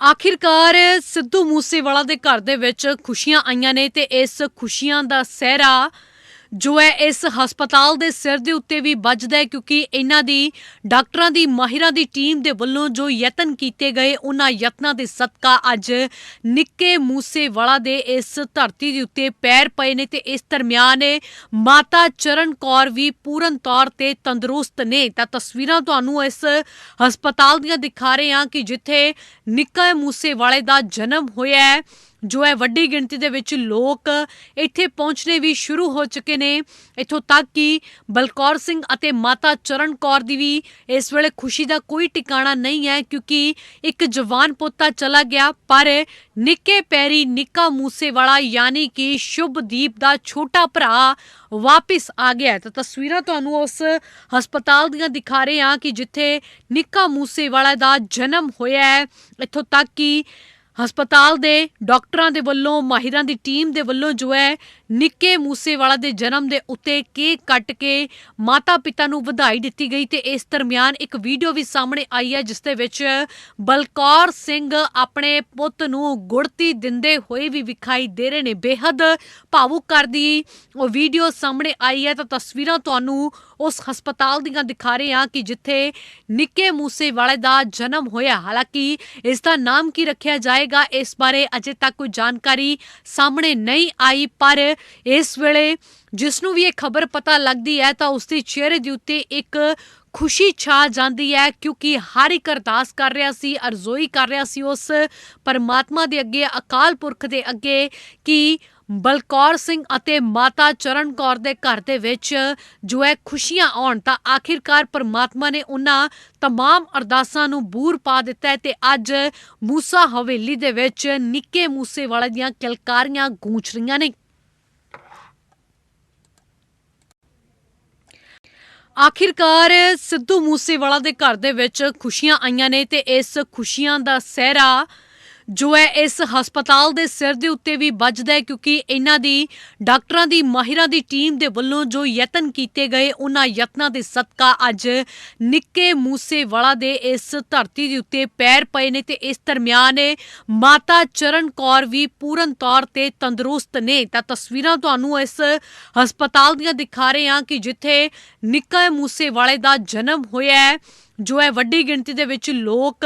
ਆਖਿਰਕਾਰ ਸਿੱਧੂ ਮੂਸੇਵਾਲਾ ਦੇ ਘਰ ਦੇ ਵਿੱਚ ਖੁਸ਼ੀਆਂ ਆਈਆਂ ਨੇ ਤੇ ਇਸ ਖੁਸ਼ੀਆਂ ਦਾ ਸਿਹਰਾ ਜੋ ਹੈ ਇਸ ਹਸਪਤਾਲ ਦੇ ਸਿਰ ਦੇ ਉੱਤੇ ਵੀ ਵੱਜਦਾ ਹੈ ਕਿਉਂਕਿ ਇਹਨਾਂ ਦੀ, ਡਾਕਟਰਾਂ ਦੀ, ਮਾਹਿਰਾਂ ਦੀ ਟੀਮ ਦੇ ਵੱਲੋਂ ਜੋ ਯਤਨ ਕੀਤੇ ਗਏ, ਉਹਨਾਂ ਯਤਨਾਂ ਦੇ ਸਦਕਾ ਅੱਜ ਨਿੱਕੇ ਮੂਸੇਵਾਲਾ ਦੇ ਇਸ ਧਰਤੀ ਦੇ ਉੱਤੇ ਪੈਰ ਪਏ ਨੇ ਤੇ ਇਸ ਦਰਮਿਆਨ ਮਾਤਾ ਚਰਨ ਕੌਰ ਵੀ ਪੂਰਨ ਤੌਰ ਤੇ ਤੰਦਰੁਸਤ ਨੇ। ਤਾਂ ਤਸਵੀਰਾਂ ਤੁਹਾਨੂੰ ਇਸ ਹਸਪਤਾਲ ਦੀਆਂ ਦਿਖਾ ਰਹੇ ਹਾਂ ਕਿ ਜਿੱਥੇ ਨਿੱਕਾ ਮੂਸੇਵਾਲੇ ਦਾ ਜਨਮ ਹੋਇਆ ਹੈ ਜੋ ਹੈ ਵੱਡੀ ਗਿਣਤੀ ਦੇ ਵਿੱਚ ਲੋਕ ਇੱਥੇ ਪਹੁੰਚਣੇ ਵੀ ਸ਼ੁਰੂ ਹੋ ਚੁੱਕੇ ਨੇ। ਇੱਥੋਂ ਤੱਕ ਕਿ ਬਲਕੌਰ ਸਿੰਘ ਅਤੇ ਮਾਤਾ ਚਰਨ ਕੌਰ ਦੀ ਵੀ ਇਸ ਵੇਲੇ ਖੁਸ਼ੀ ਦਾ ਕੋਈ ਟਿਕਾਣਾ ਨਹੀਂ ਹੈ ਕਿਉਂਕਿ ਇੱਕ ਜਵਾਨ ਪੋਤਾ ਚਲਾ ਗਿਆ, ਪਰ ਨਿੱਕੇ ਪੈਰੀ ਨਿੱਕਾ ਮੂਸੇਵਾਲਾ ਯਾਨੀ ਕਿ ਸ਼ੁਭਦੀਪ ਦਾ ਛੋਟਾ ਭਰਾ ਵਾਪਿਸ ਆ ਗਿਆ ਤਾਂ ਤਸਵੀਰਾਂ ਤੁਹਾਨੂੰ ਉਸ ਹਸਪਤਾਲ ਦੀਆਂ ਦਿਖਾ ਰਹੇ ਹਾਂ ਕਿ ਜਿੱਥੇ ਨਿੱਕਾ ਮੂਸੇਵਾਲਾ ਦਾ ਜਨਮ ਹੋਇਆ ਹੈ। ਇੱਥੋਂ ਤੱਕ ਕਿ ਹਸਪਤਾਲ ਦੇ ਡਾਕਟਰਾਂ ਦੇ ਵੱਲੋਂ, ਮਾਹਿਰਾਂ ਦੀ ਟੀਮ ਦੇ ਵੱਲੋਂ ਜੋ ਹੈ, ਨਿੱਕੇ ਮੂਸੇਵਾਲਾ ਦੇ ਜਨਮ ਦੇ ਉੱਤੇ ਕੇਕ ਕੱਟ ਕੇ ਮਾਤਾ ਪਿਤਾ ਨੂੰ ਵਧਾਈ ਦਿੱਤੀ ਗਈ ਤੇ ਇਸ ਦਰਮਿਆਨ ਇੱਕ ਵੀਡੀਓ ਵੀ ਸਾਹਮਣੇ ਆਈ ਹੈ, ਜਿਸ ਦੇ ਵਿੱਚ ਬਲਕੌਰ ਸਿੰਘ ਆਪਣੇ ਪੁੱਤ ਨੂੰ ਗੁੜਤੀ ਦਿੰਦੇ ਹੋਏ ਵੀ ਵਿਖਾਈ ਦੇ ਰਹੇ ਨੇ। ਬੇਹੱਦ ਭਾਵੁਕ ਕਰਦੀ ਉਹ ਵੀਡੀਓ ਸਾਹਮਣੇ ਆਈ ਹੈ ਤਾਂ ਤਸਵੀਰਾਂ ਤੁਹਾਨੂੰ ਉਸ ਹਸਪਤਾਲ ਦੀਆਂ ਦਿਖਾ ਰਹੇ ਹਾਂ ਕਿ ਜਿੱਥੇ ਨਿੱਕੇ ਮੂਸੇਵਾਲੇ ਦਾ ਜਨਮ ਹੋਇਆ। ਹਾਲਾਂਕਿ ਇਸ ਦਾ ਨਾਮ ਕੀ ਰੱਖਿਆ ਜਾਏਗਾ, ਇਸ ਬਾਰੇ ਅਜੇ ਤੱਕ ਕੋਈ ਜਾਣਕਾਰੀ ਸਾਹਮਣੇ ਨਹੀਂ ਆਈ, ਪਰ ਇਸ ਵੇਲੇ ਜਿਸ ਨੂੰ ਵੀ ਇਹ ਖਬਰ ਪਤਾ ਲੱਗਦੀ ਹੈ, ਤਾਂ ਉਸ ਦੇ ਚਿਹਰੇ ਦੇ ਉੱਤੇ ਇੱਕ ਖੁਸ਼ੀ ਛਾ ਜਾਂਦੀ ਹੈ, ਕਿਉਂਕਿ ਹਰ ਇੱਕ ਅਰਦਾਸ ਕਰ ਰਿਹਾ ਸੀ, ਅਰਜ਼ੋਈ ਕਰ ਰਿਹਾ ਸੀ ਉਸ ਪਰਮਾਤਮਾ ਦੇ ਅੱਗੇ, ਅਕਾਲ ਪੁਰਖ ਦੇ ਅੱਗੇ, ਕਿ ਬਲਕੌਰ ਸਿੰਘ ਅਤੇ ਮਾਤਾ ਚਰਨ ਕੌਰ ਦੇ ਘਰ ਦੇ ਵਿੱਚ ਜੋ ਹੈ ਖੁਸ਼ੀਆਂ ਆਉਣ ਤਾਂ ਆਖਿਰਕਾਰ ਪਰਮਾਤਮਾ ਨੇ ਉਹਨਾਂ ਤਮਾਮ ਅਰਦਾਸਾਂ ਨੂੰ ਬੂਰ ਪਾ ਦਿੱਤਾ ਹੈ ਤੇ ਅੱਜ ਮੂਸਾ ਹਵੇਲੀ ਦੇ ਵਿੱਚ ਨਿੱਕੇ ਮੂਸੇ ਵਾਲੇ ਦੀਆਂ ਕਿਲਕਾਰੀਆਂ ਗੂੰਜ ਰਹੀਆਂ ਨੇ। ਆਖਿਰਕਾਰ ਸਿੱਧੂ ਮੂਸੇਵਾਲਾ ਦੇ ਘਰ ਦੇ ਵਿੱਚ ਖੁਸ਼ੀਆਂ ਆਈਆਂ ਨੇ ਤੇ ਇਸ ਖੁਸ਼ੀਆਂ ਦਾ ਸਹਿਰਾ ਜੋ ਹੈ ਇਸ ਹਸਪਤਾਲ ਦੇ ਸਿਰ ਦੇ ਉੱਤੇ ਵੀ ਵੱਜਦਾ ਹੈ ਕਿਉਂਕਿ ਇਹਨਾਂ ਦੀ, ਡਾਕਟਰਾਂ ਦੀ, ਮਾਹਿਰਾਂ ਦੀ ਟੀਮ ਦੇ ਵੱਲੋਂ ਜੋ ਯਤਨ ਕੀਤੇ ਗਏ, ਉਹਨਾਂ ਯਤਨਾਂ ਦੇ ਸਦਕਾ ਅੱਜ ਨਿੱਕੇ ਮੂਸੇਵਾਲਾ ਦੇ ਇਸ ਧਰਤੀ ਦੇ ਉੱਤੇ ਪੈਰ ਪਏ ਨੇ ਤੇ ਇਸ ਦਰਮਿਆਨ ਮਾਤਾ ਚਰਨ ਕੌਰ ਵੀ ਪੂਰਨ ਤੌਰ ਤੇ ਤੰਦਰੁਸਤ ਨੇ। ਤਾਂ ਤਸਵੀਰਾਂ ਤੁਹਾਨੂੰ ਇਸ ਹਸਪਤਾਲ ਦੀਆਂ ਦਿਖਾ ਰਹੇ ਹਾਂ ਕਿ ਜਿੱਥੇ ਨਿੱਕਾ ਮੂਸੇਵਾਲੇ ਦਾ ਜਨਮ ਹੋਇਆ ਹੈ। ਜੋ ਹੈ ਵੱਡੀ ਗਿਣਤੀ ਦੇ ਵਿੱਚ ਲੋਕ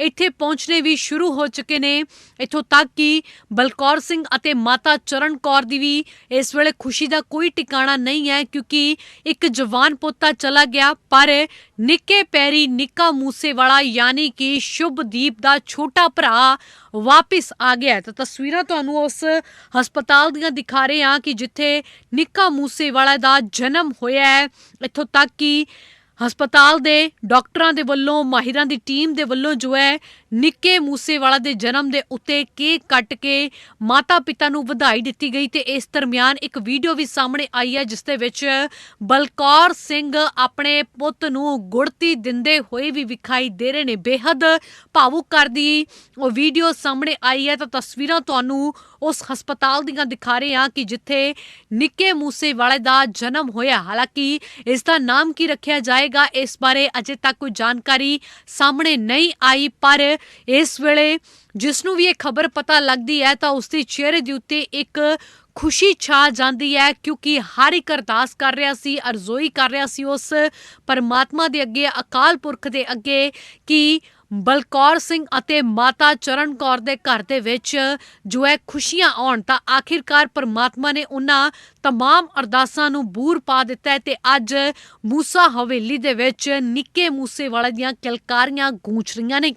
ਇੱਥੇ ਪਹੁੰਚਣੇ ਵੀ ਸ਼ੁਰੂ ਹੋ ਚੁੱਕੇ ਨੇ। ਇੱਥੋਂ ਤੱਕ ਕਿ ਬਲਕੌਰ ਸਿੰਘ ਅਤੇ ਮਾਤਾ ਚਰਨ ਕੌਰ ਦੀ ਵੀ ਇਸ ਵੇਲੇ ਖੁਸ਼ੀ ਦਾ ਕੋਈ ਟਿਕਾਣਾ ਨਹੀਂ ਹੈ ਕਿਉਂਕਿ ਇੱਕ ਜਵਾਨ ਪੋਤਾ ਚਲਾ ਗਿਆ, ਪਰ ਨਿੱਕੇ ਪੈਰੀ ਨਿੱਕਾ ਮੂਸੇਵਾਲਾ ਯਾਨੀ ਕਿ ਸ਼ੁਭਦੀਪ ਦਾ ਛੋਟਾ ਭਰਾ ਵਾਪਿਸ ਆ ਗਿਆ ਤਾਂ ਤਸਵੀਰਾਂ ਤੁਹਾਨੂੰ ਉਸ ਹਸਪਤਾਲ ਦੀਆਂ ਦਿਖਾ ਰਹੇ ਹਾਂ ਕਿ ਜਿੱਥੇ ਨਿੱਕਾ ਮੂਸੇਵਾਲਾ ਦਾ ਜਨਮ ਹੋਇਆ ਹੈ। ਇੱਥੋਂ ਤੱਕ ਕਿ ਹਸਪਤਾਲ ਦੇ ਡਾਕਟਰਾਂ ਦੇ ਵੱਲੋਂ, ਮਾਹਿਰਾਂ ਦੀ ਟੀਮ ਦੇ ਵੱਲੋਂ ਜੋ ਹੈ, ਨਿੱਕੇ ਮੂਸੇਵਾਲਾ ਦੇ ਜਨਮ ਦੇ ਉੱਤੇ ਕੇਕ ਕੱਟ ਕੇ ਮਾਤਾ ਪਿਤਾ ਨੂੰ ਵਧਾਈ ਦਿੱਤੀ ਗਈ ਤੇ ਇਸ ਦਰਮਿਆਨ ਇੱਕ ਵੀਡੀਓ ਵੀ ਸਾਹਮਣੇ ਆਈ ਹੈ, ਜਿਸ ਦੇ ਵਿੱਚ ਬਲਕੌਰ ਸਿੰਘ ਆਪਣੇ ਪੁੱਤ ਨੂੰ ਗੁੜਤੀ ਦਿੰਦੇ ਹੋਏ ਵੀ ਵਿਖਾਈ ਦੇ ਰਹੇ ਨੇ। ਬੇहद ਭਾਵੁਕ ਕਰਦੀ ਉਹ ਵੀਡੀਓ ਸਾਹਮਣੇ ਆਈ ਹੈ ਤਾਂ ਤਸਵੀਰਾਂ ਤੁਹਾਨੂੰ ਉਸ ਹਸਪਤਾਲ ਦੀਆਂ ਦਿਖਾ ਰਹੇ ਹਾਂ ਕਿ ਜਿੱਥੇ ਨਿੱਕੇ ਮੂਸੇਵਾਲੇ ਦਾ ਜਨਮ ਹੋਇਆ। ਹਾਲਾਂਕਿ ਇਸ ਦਾ ਨਾਮ ਕੀ ਰੱਖਿਆ ਜਾਏਗਾ, ਇਸ ਬਾਰੇ ਅਜੇ ਤੱਕ ਕੋਈ ਜਾਣਕਾਰੀ ਸਾਹਮਣੇ ਨਹੀਂ ਆਈ, ਪਰ ਇਸ ਵੇਲੇ ਜਿਸ ਨੂੰ ਵੀ ਇਹ ਖਬਰ ਪਤਾ ਲੱਗਦੀ ਹੈ ਤਾਂ ਉਸ ਦੇ ਚਿਹਰੇ ਦੇ ਉੱਤੇ ਇੱਕ ਖੁਸ਼ੀ ਛਾ ਜਾਂਦੀ ਹੈ ਕਿਉਂਕਿ ਹਰ ਇੱਕ ਅਰਦਾਸ ਕਰ ਰਿਹਾ ਸੀ, ਅਰਜ਼ੋਈ ਕਰ ਰਿਹਾ ਸੀ ਉਸ ਪਰਮਾਤਮਾ ਦੇ ਅੱਗੇ, ਅਕਾਲ ਪੁਰਖ ਦੇ ਅੱਗੇ ਕਿ ਬਲਕੌਰ ਸਿੰਘ ਅਤੇ ਮਾਤਾ ਚਰਨ ਕੌਰ ਦੇ ਘਰ ਦੇ ਵਿੱਚ ਜੋ ਹੈ ਖੁਸ਼ੀਆਂ ਆਉਣ ਤਾਂ ਆਖਿਰਕਾਰ ਪਰਮਾਤਮਾ ਨੇ ਉਹਨਾਂ ਤਮਾਮ ਅਰਦਾਸਾਂ ਨੂੰ ਬੂਰ ਪਾ ਦਿੱਤਾ ਹੈ ਤੇ ਅੱਜ ਮੂਸਾ ਹਵੇਲੀ ਦੇ ਵਿੱਚ ਨਿੱਕੇ ਮੂਸੇਵਾਲੇ ਦੀਆਂ ਕਿਲਕਾਰੀਆਂ ਗੂੰਜ ਰਹੀਆਂ ਨੇ।